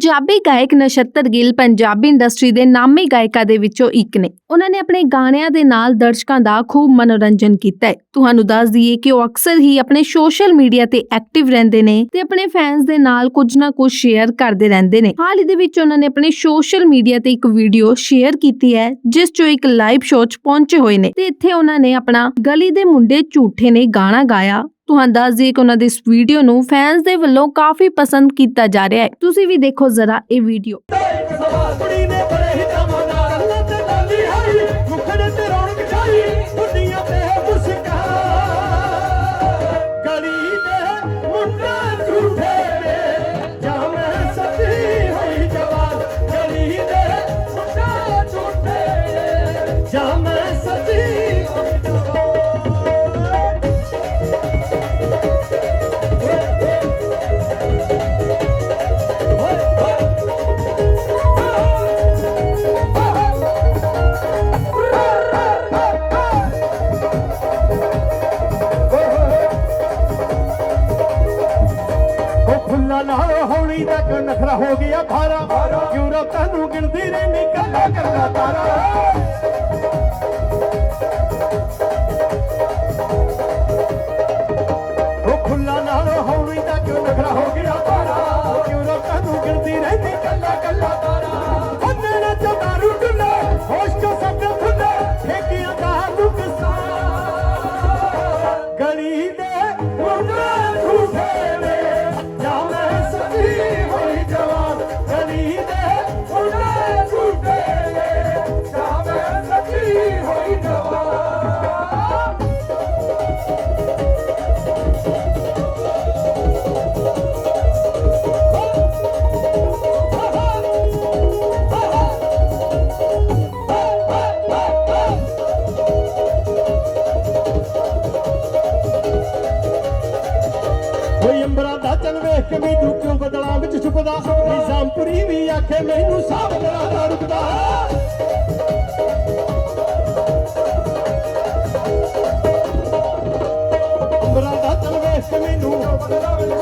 ਪੰਜਾਬੀ ਗਾਇਕ ਨਛੱਤਰ ਗਿੱਲ ਪੰਜਾਬੀ ਇੰਡਸਟਰੀ ਦੇ ਨਾਮੀ ਗਾਇਕਾਂ ਦੇ ਵਿੱਚੋਂ ਇੱਕ ਨੇ। ਉਹਨਾਂ ਨੇ ਆਪਣੇ ਗਾਣਿਆਂ ਦੇ ਨਾਲ ਦਰਸ਼ਕਾਂ ਦਾ ਖੂਬ ਮਨੋਰੰਜਨ ਕੀਤਾ ਹੈ। ਤੁਹਾਨੂੰ ਦੱਸ ਦਈਏ ਕਿ ਉਹ ਅਕਸਰ ਹੀ ਆਪਣੇ ਸੋਸ਼ਲ ਮੀਡੀਆ ਤੇ ਐਕਟਿਵ ਰਹਿੰਦੇ ਨੇ ਤੇ ਆਪਣੇ ਫੈਨਸ ਦੇ ਨਾਲ ਕੁਝ ਨਾ ਕੁਝ ਸ਼ੇਅਰ ਕਰਦੇ ਰਹਿੰਦੇ ਨੇ। ਹਾਲ ਹੀ ਦੇ ਵਿੱਚ ਉਹਨਾਂ ਨੇ ਆਪਣੇ ਸੋਸ਼ਲ ਮੀਡੀਆ ਤੇ ਇੱਕ ਵੀਡੀਓ ਸ਼ੇਅਰ ਕੀਤੀ ਹੈ, ਜਿਸ 'ਚੋਂ ਇੱਕ ਲਾਈਵ ਸ਼ੋਅ 'ਚ ਪਹੁੰਚੇ ਹੋਏ ਨੇ। ਤੇ ਇੱਥੇ ਉਹਨਾਂ ਨੇ ਆਪਣਾ ਗਲੀ ਦੇ ਮੁੰਡੇ ਝੂਠੇ ਨੇ ਗਾਣਾ ਗਾਇਆ। ਤੁਹਾਨੂੰ ਦੱਸ ਦਈਏ ਕਿ ਉਹਨਾਂ ਦੀ ਇਸ ਵੀਡੀਓ ਨੂੰ ਫੈਨਸ ਦੇ ਵੱਲੋਂ ਕਾਫੀ ਪਸੰਦ ਕੀਤਾ ਜਾ ਰਿਹਾ ਹੈ। ਤੁਸੀਂ ਵੀ ਦੇਖੋ ਜ਼ਰਾ ਇਹ ਵੀਡੀਓ ਕੁੜੀ ਨੇ ਬੜੇ ਉਹ ਫੁੱਲਾਂ ਨਾਲ ਹੌਲੀ ਤੱਕ ਨਖਰਾ ਹੋ ਗਿਆ ਭਾਰਾ ਕਿਉਂ ਰਾਤਾਂ ਨੂੰ ਗਿਣਦੀ ਰਹਿਨੀ ਕੱਲਾ ਕੱਲਾ ਤਾਰਾ। ਉਹ ਫੁੱਲਾਂ ਹੌਲੀ ਤੱਕ ਨਖਰਾ ਹੋ ਗਿਆ ਭਾਰਾ ਕਿਉਂ ਰਾਤਾਂ ਨੂੰ ਗਿਣਦੀ ਰਹਿਨੀ ਕੱਲਾ ਕੱਲਾ ਤਾਰਾ। ਓਏ ਅੰਬਰਾਂ ਦਾ ਚਲ ਵੇਖ ਕੇ ਮੈਨੂੰ ਕਿਉਂ ਬਦਲਾਂ ਵਿੱਚ ਛੁਪਦਾ? ਨਿਜ਼ਾਮਪੁਰੀ ਵੀ ਆਖੇ, ਮੈਨੂੰ ਸਾਵਲਾ ਦਾ ਰੁਕਦਾ ਚਲ ਵੇਖ ਮੈਨੂੰ ਕਿਉਂ ਬਦਲਾਂ ਵਿੱਚ